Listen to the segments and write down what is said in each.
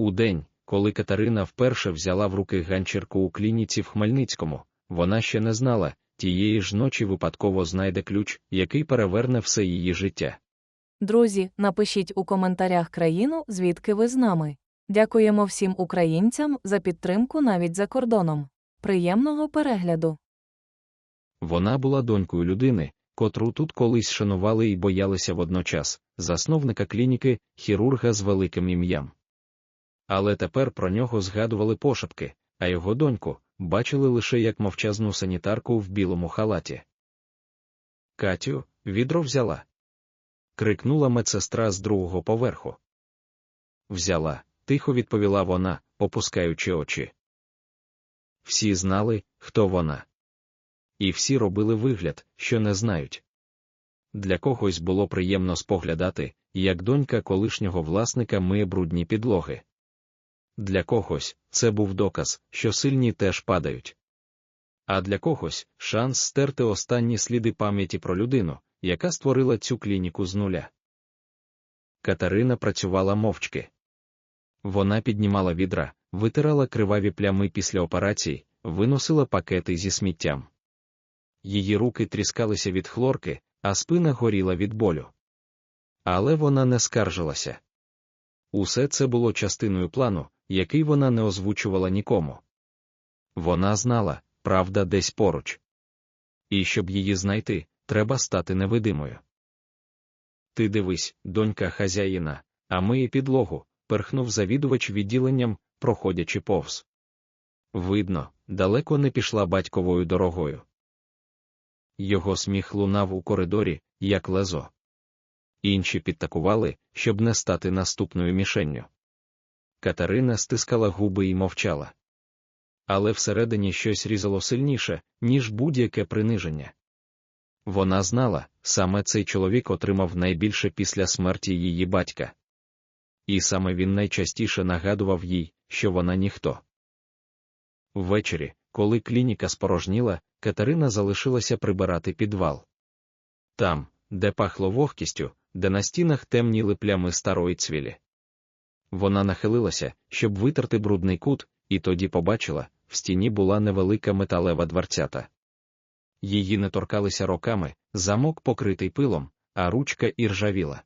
У день, коли Катерина вперше взяла в руки ганчірку у клініці в Хмельницькому, вона ще не знала, тієї ж ночі випадково знайде ключ, який переверне все її життя. Друзі, напишіть у коментарях країну, звідки ви з нами. Дякуємо всім українцям за підтримку навіть за кордоном. Приємного перегляду! Вона була донькою людини, котру тут колись шанували і боялися водночас, засновника клініки, хірурга з великим ім'ям. Але тепер про нього згадували пошепки, а його доньку бачили лише як мовчазну санітарку в білому халаті. Катю, відро взяла. крикнула медсестра з другого поверху. Взяла, тихо відповіла вона, опускаючи очі. Всі знали, хто вона. І всі робили вигляд, що не знають. Для когось було приємно споглядати, як донька колишнього власника миє брудні підлоги. Для когось це був доказ, що сильні теж падають. А для когось шанс стерти останні сліди пам'яті про людину, яка створила цю клініку з нуля. Катерина працювала мовчки. Вона піднімала відра, витирала криваві плями після операцій, виносила пакети зі сміттям. Її руки тріскалися від хлорки, а спина горіла від болю. Але вона не скаржилася. Усе це було частиною плану, який вона не озвучувала нікому. Вона знала, правда десь поруч. І щоб її знайти, треба стати невидимою. Ти дивись, донька хазяїна, а миє підлогу, перхнув завідувач відділенням, проходячи повз. Видно, далеко не пішла батьковою дорогою. Його сміх лунав у коридорі, як лезо. Інші підтакували, щоб не стати наступною мішенню. Катерина стискала губи і мовчала. Але всередині щось різало сильніше, ніж будь-яке приниження. Вона знала, саме цей чоловік отримав найбільше після смерті її батька. І саме він найчастіше нагадував їй, що вона ніхто. Ввечері, коли клініка спорожніла, Катерина залишилася прибирати підвал. Там, де пахло вогкістю, де на стінах темніли плями старої цвілі. Вона нахилилася, щоб витерти брудний кут, і тоді побачила, в стіні була невелика металева дверцята. Її не торкалися роками, замок покритий пилом, а ручка іржавіла.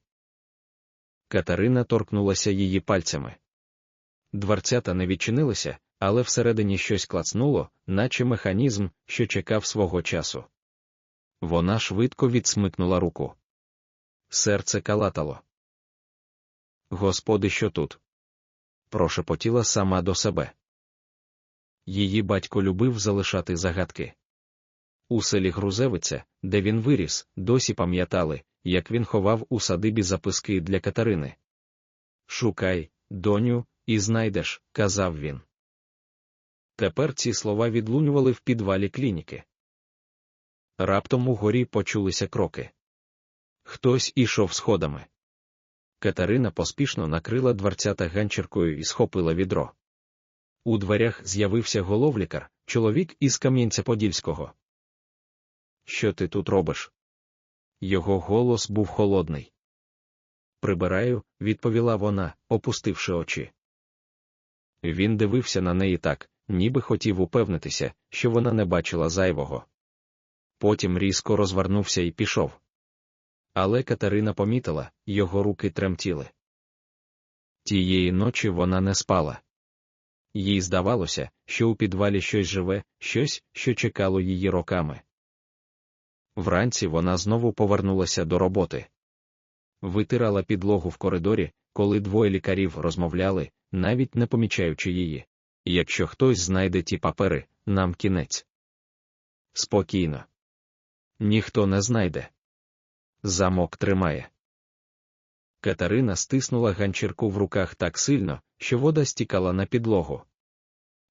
Катерина торкнулася її пальцями. Дверцята не відчинилися, але всередині щось клацнуло, наче механізм, що чекав свого часу. Вона швидко відсмикнула руку. Серце калатало. Господи, що тут? прошепотіла сама до себе. Її батько любив залишати загадки. У селі Грузевиця, де він виріс, досі пам'ятали, як він ховав у садибі записки для Катерини. Шукай, доню, і знайдеш, казав він. Тепер ці слова відлунювали в підвалі клініки. Раптом угорі почулися кроки. Хтось ішов сходами. Катерина поспішно накрила дверцята ганчіркою і схопила відро. У дверях з'явився головлікар, чоловік із Кам'янця-Подільського. Що ти тут робиш? Його голос був холодний. Прибираю, відповіла вона, опустивши очі. Він дивився на неї так, ніби хотів упевнитися, що вона не бачила зайвого. Потім різко розвернувся і пішов. Але Катерина помітила, його руки тремтіли. Тієї ночі вона не спала. Їй здавалося, що у підвалі щось живе, щось, що чекало її роками. Вранці вона знову повернулася до роботи. Витирала підлогу в коридорі, коли двоє лікарів розмовляли, навіть не помічаючи її. Якщо хтось знайде ті папери, нам кінець. Спокійно. Ніхто не знайде. Замок тримає. Катерина стиснула ганчірку в руках так сильно, що вода стікала на підлогу.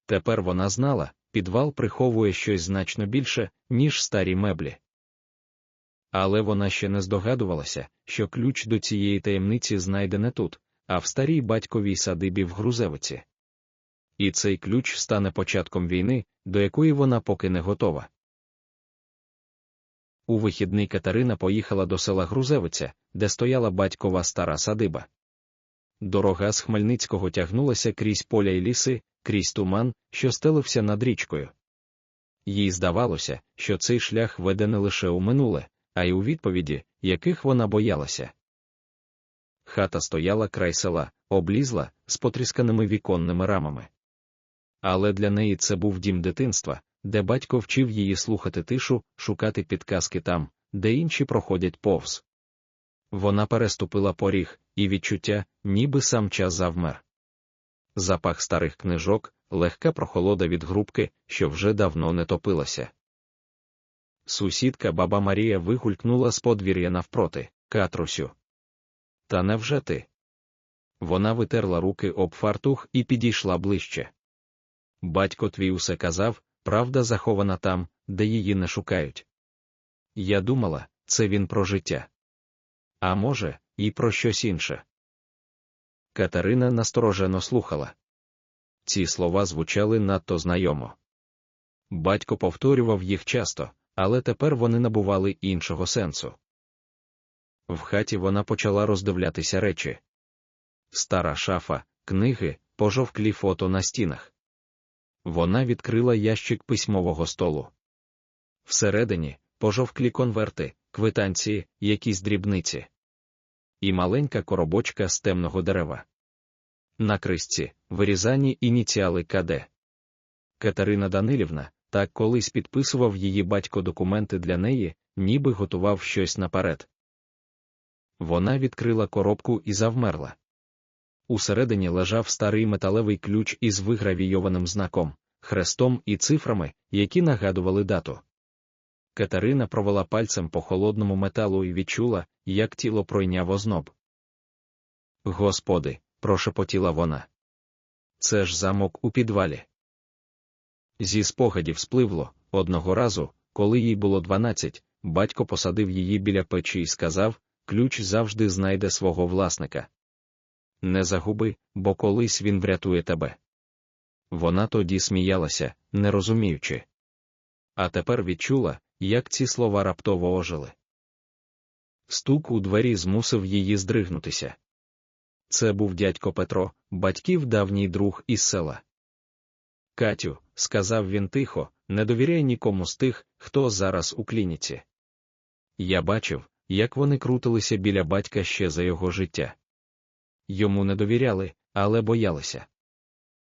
Тепер вона знала, підвал приховує щось значно більше, ніж старі меблі. Але вона ще не здогадувалася, що ключ до цієї таємниці знайде не тут, а в старій батьковій садибі в Грузевиці. І цей ключ стане початком війни, до якої вона поки не готова. У вихідний Катерина поїхала до села Грузевиця, де стояла батькова стара садиба. дорога з Хмельницького тягнулася крізь поля й ліси, крізь туман, що стелився над річкою. Їй здавалося, що цей шлях веде не лише у минуле, а й у відповіді, яких вона боялася. Хата стояла край села, облізла, з потрісканими віконними рамами. Але для неї це був дім дитинства, де батько вчив її слухати тишу, шукати підказки там, де інші проходять повз. Вона переступила поріг, і відчуття, ніби сам час завмер. Запах старих книжок, легка прохолода від грубки, що вже давно не топилася. Сусідка баба Марія вигулькнула з подвір'я навпроти, Катрусю. Та невже ти? Вона витерла руки об фартух і підійшла ближче. Батько твій усе казав, правда захована там, де її не шукають. Я думала, це він про життя. А може, і про щось інше. Катерина насторожено слухала. Ці слова звучали надто знайомо. Батько повторював їх часто, але тепер вони набували іншого сенсу. В хаті вона почала роздивлятися речі. Стара шафа, книги, пожовклі фото на стінах. Вона відкрила ящик письмового столу. Всередині пожовклі конверти, квитанції, якісь дрібниці. І маленька коробочка з темного дерева. На крисці вирізані ініціали КД. Катерина Данилівна, так колись підписував її батько документи для неї, ніби готував щось наперед. Вона відкрила коробку і завмерла. Усередині лежав старий металевий ключ із вигравійованим знаком, хрестом і цифрами, які нагадували дату. Катерина провела пальцем по холодному металу і відчула, як тіло пройняв озноб. Господи, прошепотіла вона. Це ж замок у підвалі. Зі спогадів спливло, одного разу, коли їй було дванадцять, батько посадив її біля печі і сказав ключ завжди знайде свого власника. Не загуби, бо колись він врятує тебе. Вона тоді сміялася, не розуміючи. А тепер відчула, як ці слова раптово ожили. Стук у двері змусив її здригнутися. Це був дядько Петро, батьків давній друг із села. Катю, сказав він тихо, не довіряй нікому з тих, хто зараз у клініці. Я бачив, як вони крутилися біля батька ще за його життя. Йому не довіряли, але боялися.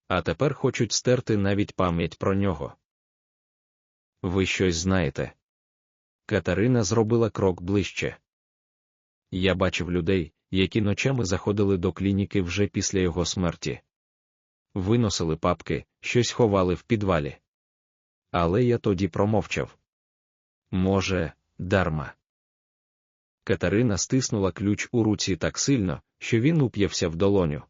А тепер хочуть стерти навіть пам'ять про нього. Ви щось знаєте. Катерина зробила крок ближче. Я бачив людей, які ночами заходили до клініки вже після його смерті. Виносили папки, щось ховали в підвалі. Але я тоді промовчав. Може, дарма. Катерина стиснула ключ у руці так сильно, що він уп'явся в долоню.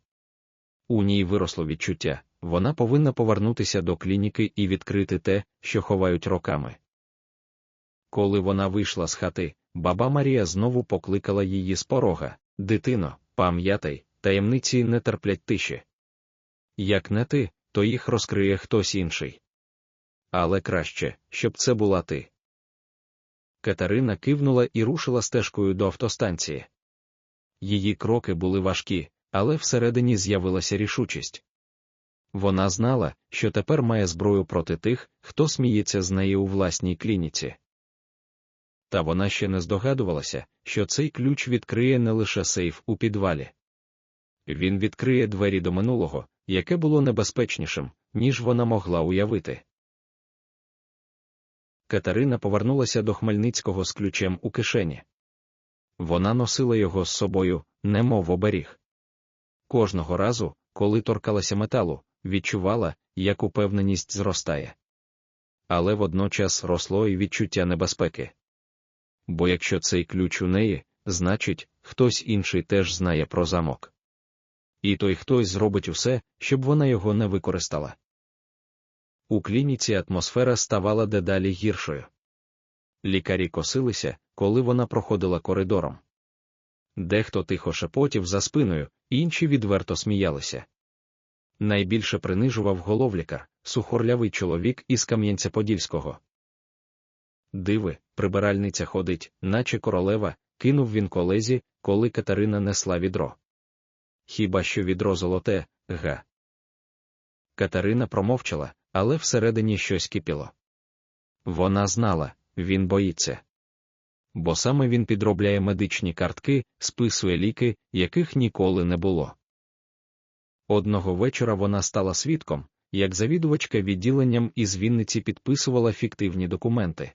У ній виросло відчуття, вона повинна повернутися до клініки і відкрити те, що ховають роками. Коли вона вийшла з хати, баба Марія знову покликала її з порога Дитино, пам'ятай, таємниці не терплять тиші. Як не ти, то їх розкриє хтось інший. Але краще, щоб це була ти. Катерина кивнула і рушила стежкою до автостанції. Її кроки були важкі, але всередині з'явилася рішучість. Вона знала, що тепер має зброю проти тих, хто сміється з неї у власній клініці. Та вона ще не здогадувалася, що цей ключ відкриє не лише сейф у підвалі. Він відкриє двері до минулого, яке було небезпечнішим, ніж вона могла уявити. Катерина повернулася до Хмельницького з ключем у кишені. Вона носила його з собою, немов оберіг. Кожного разу, коли торкалася металу, відчувала, як упевненість зростає. Але водночас росло і відчуття небезпеки. Бо якщо цей ключ у неї, значить, хтось інший теж знає про замок. І той хтось зробить усе, щоб вона його не використала. У клініці атмосфера ставала дедалі гіршою. Лікарі косилися, коли вона проходила коридором. Дехто тихо шепотів за спиною, інші відверто сміялися. Найбільше принижував головлікар, сухорлявий чоловік із Кам'янця-Подільського. Диви, прибиральниця ходить, наче королева, кинув він колезі, коли Катерина несла відро. хіба що відро золоте, га. Катерина промовчала, але всередині щось кипіло. Вона знала, він боїться. Бо саме він підробляє медичні картки, списує ліки, яких ніколи не було. Одного вечора вона стала свідком, як завідувачка відділенням із Вінниці підписувала фіктивні документи.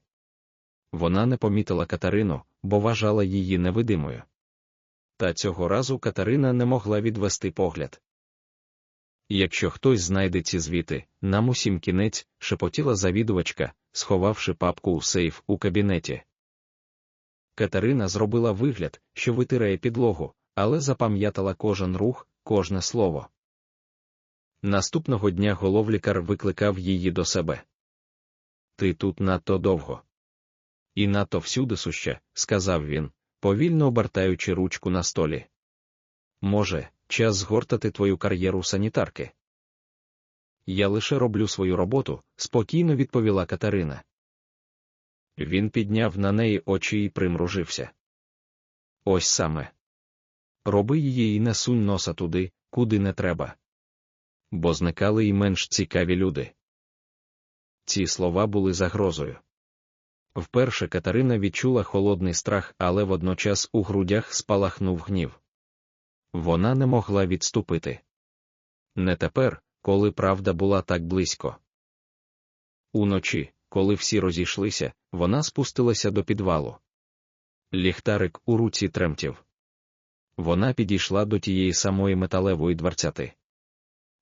Вона не помітила Катерину, бо вважала її невидимою. Та цього разу Катерина не могла відвести погляд. Якщо хтось знайде ці звіти, нам усім кінець, шепотіла завідувачка, сховавши папку у сейф у кабінеті. Катерина зробила вигляд, що витирає підлогу, але запам'ятала кожен рух, кожне слово. Наступного дня головлікар викликав її до себе. Ти тут надто довго. І надто всюди суща, сказав він, повільно обертаючи ручку на столі. Може, час згортати твою кар'єру санітарки. Я лише роблю свою роботу, спокійно відповіла Катерина. Він підняв на неї очі і примружився. Ось саме. Роби її і не сунь носа туди, куди не треба. Бо зникали й менш цікаві люди. Ці слова були загрозою. Вперше Катерина відчула холодний страх, але водночас у грудях спалахнув гнів. Вона не могла відступити. Не тепер, коли правда була так близько. Уночі, коли всі розійшлися, вона спустилася до підвалу. Ліхтарик у руці тремтів. Вона підійшла до тієї самої металевої дверцяти.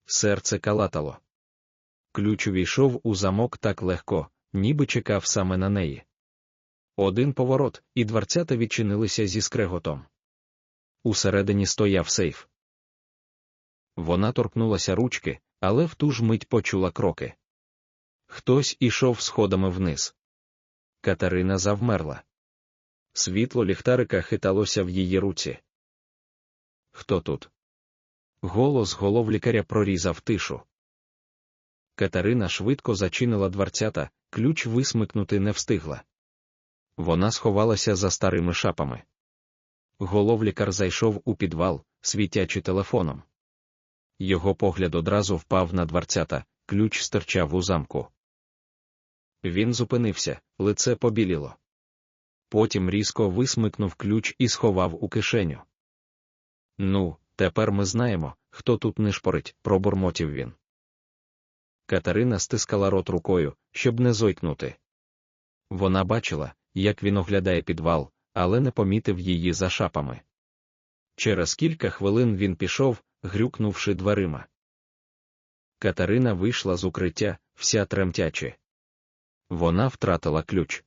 Серце калатало. Ключ увійшов у замок так легко, ніби чекав саме на неї. Один поворот, і дверцята відчинилися зі скреготом. Усередині стояв сейф. Вона торкнулася ручки, але в ту ж мить почула кроки. Хтось ішов сходами вниз. Катерина завмерла. Світло ліхтарика хиталося в її руці. Хто тут? Голос головлікаря прорізав тишу. Катерина швидко зачинила дверцята, ключ висмикнути не встигла. Вона сховалася за старими шапами. Головлікар зайшов у підвал, світячи телефоном. Його погляд одразу впав на дверцята, ключ стирчав у замку. Він зупинився, лице побіліло. Потім різко висмикнув ключ і сховав у кишеню. Ну, тепер ми знаємо, хто тут не шпорить, пробурмотів він. Катерина стискала рот рукою, щоб не зойкнути. Вона бачила, як він оглядає підвал, але не помітив її за шапами. Через кілька хвилин він пішов, грюкнувши дверима. Катерина вийшла з укриття, вся тремтячи. Вона втратила ключ.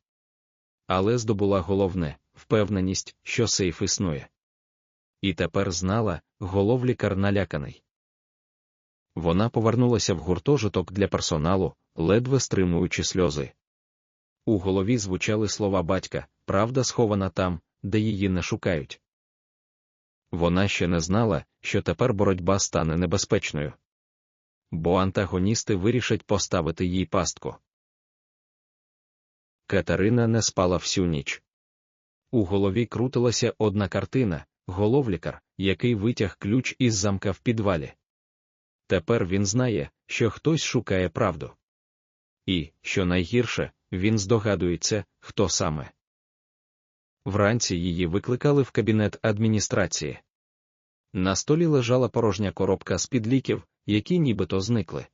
Але здобула головне впевненість, що сейф існує. І тепер знала, головлікар наляканий. Вона повернулася в гуртожиток для персоналу, ледве стримуючи сльози. У голові звучали слова батька, правда схована там, де її не шукають. Вона ще не знала, що тепер боротьба стане небезпечною. Бо антагоністи вирішать поставити їй пастку. Катерина не спала всю ніч. У голові крутилася одна картина головлікар, який витяг ключ із замка в підвалі. Тепер він знає, що хтось шукає правду. І, що найгірше, він здогадується, хто саме. Вранці її викликали в кабінет адміністрації. На столі лежала порожня коробка з під ліків, які нібито зникли.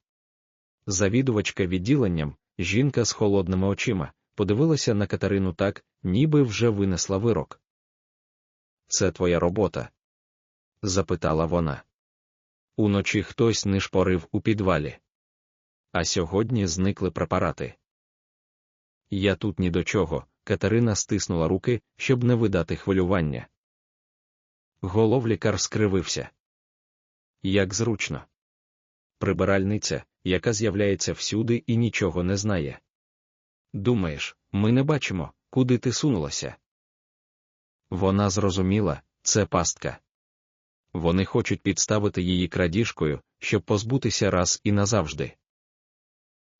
Завідувачка відділенням, жінка з холодними очима, подивилася на Катерину так, ніби вже винесла вирок. Це твоя робота? запитала вона. Уночі хтось не шпорив у підвалі. А сьогодні зникли препарати. Я тут ні до чого, Катерина стиснула руки, щоб не видати хвилювання. Головлікар скривився. Як зручно. Прибиральниця, яка з'являється всюди і нічого не знає. Думаєш, ми не бачимо, куди ти сунулася. Вона зрозуміла, це пастка. Вони хочуть підставити її крадіжкою, щоб позбутися раз і назавжди.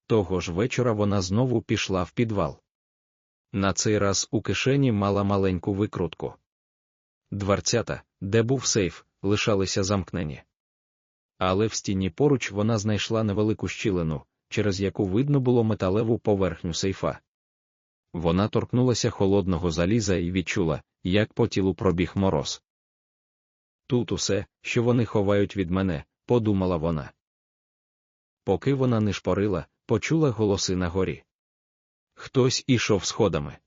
Того ж вечора вона знову пішла в підвал. На цей раз у кишені мала маленьку викрутку. Дверцята, де був сейф, лишалися замкнені. Але в стіні поруч вона знайшла невелику щілину, через яку видно було металеву поверхню сейфа. Вона торкнулася холодного заліза і відчула, як по тілу пробіг мороз. Тут усе, що вони ховають від мене, подумала вона. Поки вона не шпорила, почула голоси на горі. Хтось ішов сходами.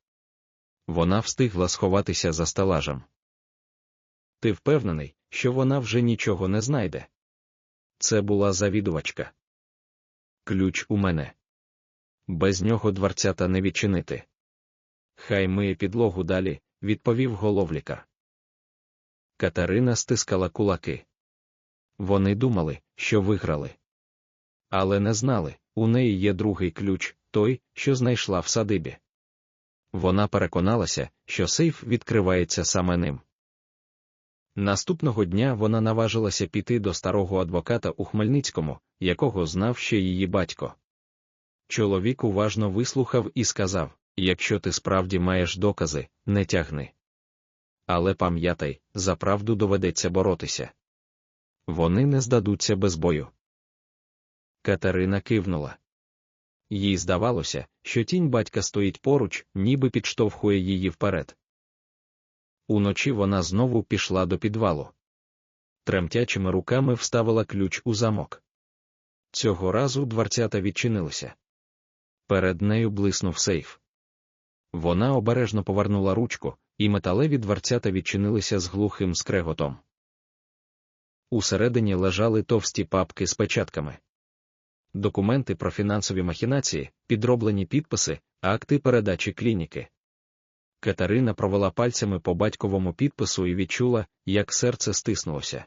Вона встигла сховатися за стелажем. Ти впевнений, що вона вже нічого не знайде? Це була завідувачка. Ключ у мене. Без нього дверцята не відчинити. Хай миє підлогу далі, відповів головлікар. Катерина стискала кулаки. Вони думали, що виграли. Але не знали, у неї є другий ключ, той, що знайшла в садибі. Вона переконалася, що сейф відкривається саме ним. Наступного дня вона наважилася піти до старого адвоката у Хмельницькому, якого знав ще її батько. Чоловік уважно вислухав і сказав: якщо ти справді маєш докази, не тягни. Але пам'ятай, за правду доведеться боротися. Вони не здадуться без бою. Катерина кивнула. Їй здавалося, що тінь батька стоїть поруч, ніби підштовхує її вперед. Уночі вона знову пішла до підвалу. Тремтячими руками вставила ключ у замок. Цього разу дверцята відчинилися. Перед нею блиснув сейф. Вона обережно повернула ручку, і металеві дверцята відчинилися з глухим скреготом. Усередині лежали товсті папки з печатками. Документи про фінансові махінації, підроблені підписи, акти передачі клініки. Катерина провела пальцями по батьковому підпису і відчула, як серце стиснулося.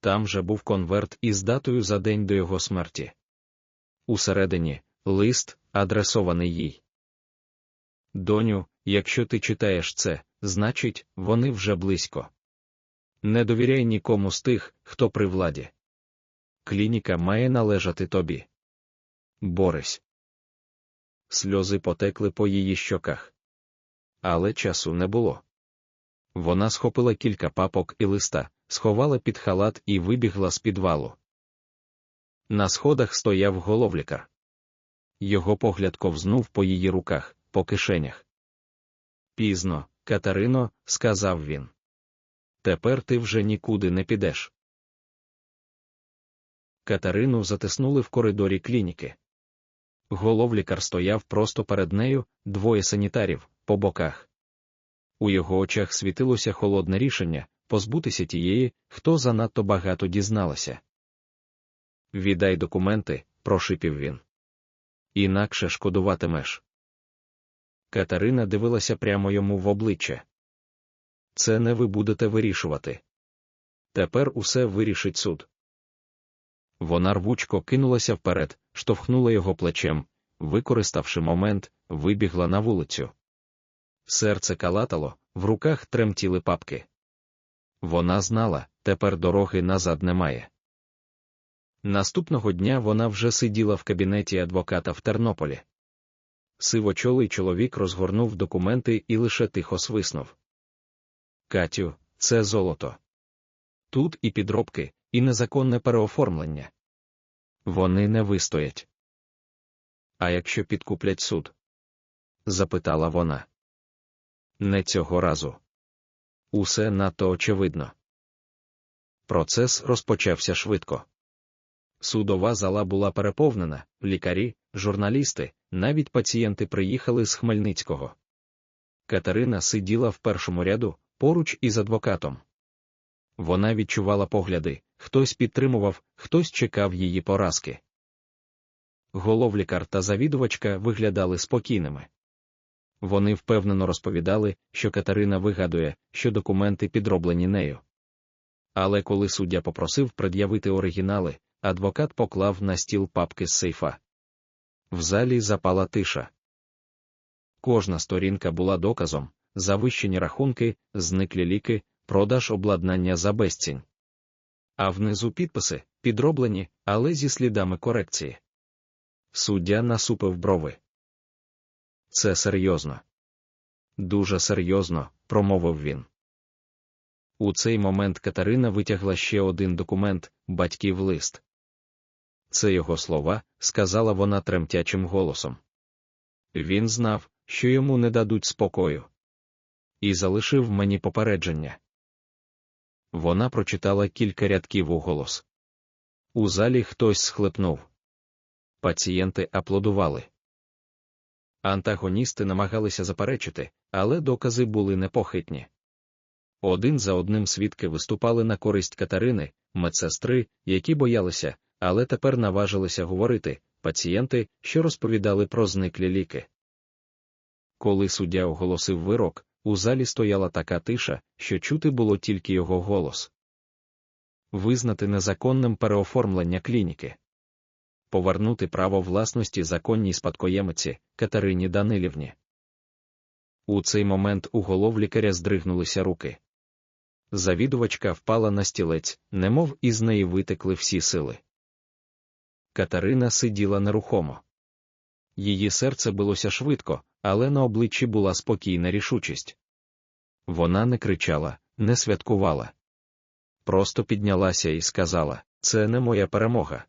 Там же був конверт із датою за день до його смерті. Усередині лист, адресований їй. Доню, якщо ти читаєш це, значить, вони вже близько. Не довіряй нікому з тих, хто при владі. Клініка має належати тобі. Борись. Сльози потекли по її щоках. Але часу не було. Вона схопила кілька папок і листа, сховала під халат і вибігла з підвалу. На сходах стояв головлікар. Його погляд ковзнув по її руках, по кишенях. Пізно, Катерино, сказав він. Тепер ти вже нікуди не підеш. Катерину затиснули в коридорі клініки. Головлікар стояв просто перед нею, двоє санітарів, по боках. У його очах світилося холодне рішення позбутися тієї, хто занадто багато дізналася. Віддай документи, прошипів він. Інакше шкодуватимеш. Катерина дивилася прямо йому в обличчя. Це не ви будете вирішувати. Тепер усе вирішить суд. Вона рвучко кинулася вперед, штовхнула його плечем, використавши момент, вибігла на вулицю. Серце калатало, в руках тремтіли папки. Вона знала, тепер дороги назад немає. Наступного дня вона вже сиділа в кабінеті адвоката в Тернополі. Сивочолий чоловік розгорнув документи і лише тихо свиснув. Катю, це золото. Тут і підробки, і незаконне переоформлення. Вони не вистоять. А якщо підкуплять суд? запитала вона. Не цього разу. Усе надто очевидно. Процес розпочався швидко. Судова зала була переповнена, лікарі, журналісти, навіть пацієнти приїхали з Хмельницького. Катерина сиділа в першому ряду, поруч із адвокатом. Вона відчувала погляди, хтось підтримував, хтось чекав її поразки. Головлікар та завідувачка виглядали спокійними. Вони впевнено розповідали, що Катерина вигадує, що документи підроблені нею. Але коли суддя попросив пред'явити оригінали, адвокат поклав на стіл папки з сейфа. В залі запала тиша. Кожна сторінка була доказом, завищені рахунки, зниклі ліки, продаж обладнання за безцінь. А внизу підписи, підроблені, але зі слідами корекції. Суддя насупив брови. Це серйозно. Дуже серйозно, промовив він. У цей момент Катерина витягла ще один документ батьків лист. Це його слова, сказала вона тремтячим голосом. Він знав, що йому не дадуть спокою. І залишив мені попередження. Вона прочитала кілька рядків у голос. У залі хтось схлипнув. Пацієнти аплодували. Антагоністи намагалися заперечити, але докази були непохитні. Один за одним свідки виступали на користь Катерини, медсестри, які боялися, але тепер наважилися говорити, пацієнти, що розповідали про зниклі ліки. Коли суддя оголосив вирок, у залі стояла така тиша, що чути було тільки його голос. Визнати незаконним переоформлення клініки. Повернути право власності законній спадкоємиці Катерині Данилівні. У цей момент у голов лікаря здригнулися руки. Завідувачка впала на стілець, немов із неї витекли всі сили. Катерина сиділа нерухомо. Її серце билося швидко, але на обличчі була спокійна рішучість. Вона не кричала, не святкувала. Просто піднялася і сказала: це не моя перемога.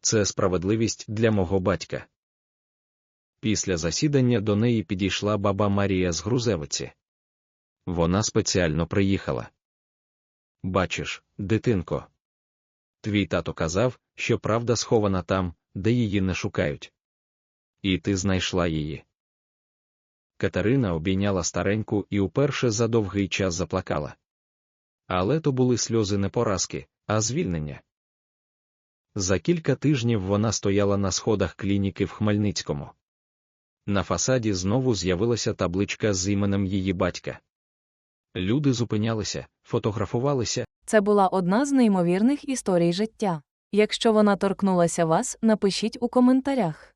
Це справедливість для мого батька. Після засідання до неї підійшла баба Марія з Грузевиці. Вона спеціально приїхала. Бачиш, дитинко. Твій тато казав, що правда схована там, де її не шукають. І ти знайшла її. Катерина обійняла стареньку і уперше за довгий час заплакала. Але то були сльози не поразки, а звільнення. За кілька тижнів вона стояла на сходах клініки в Хмельницькому. На фасаді знову з'явилася табличка з іменем її батька. Люди зупинялися, фотографувалися, Це була одна з неймовірних історій життя. Якщо вона торкнулася вас, напишіть у коментарях.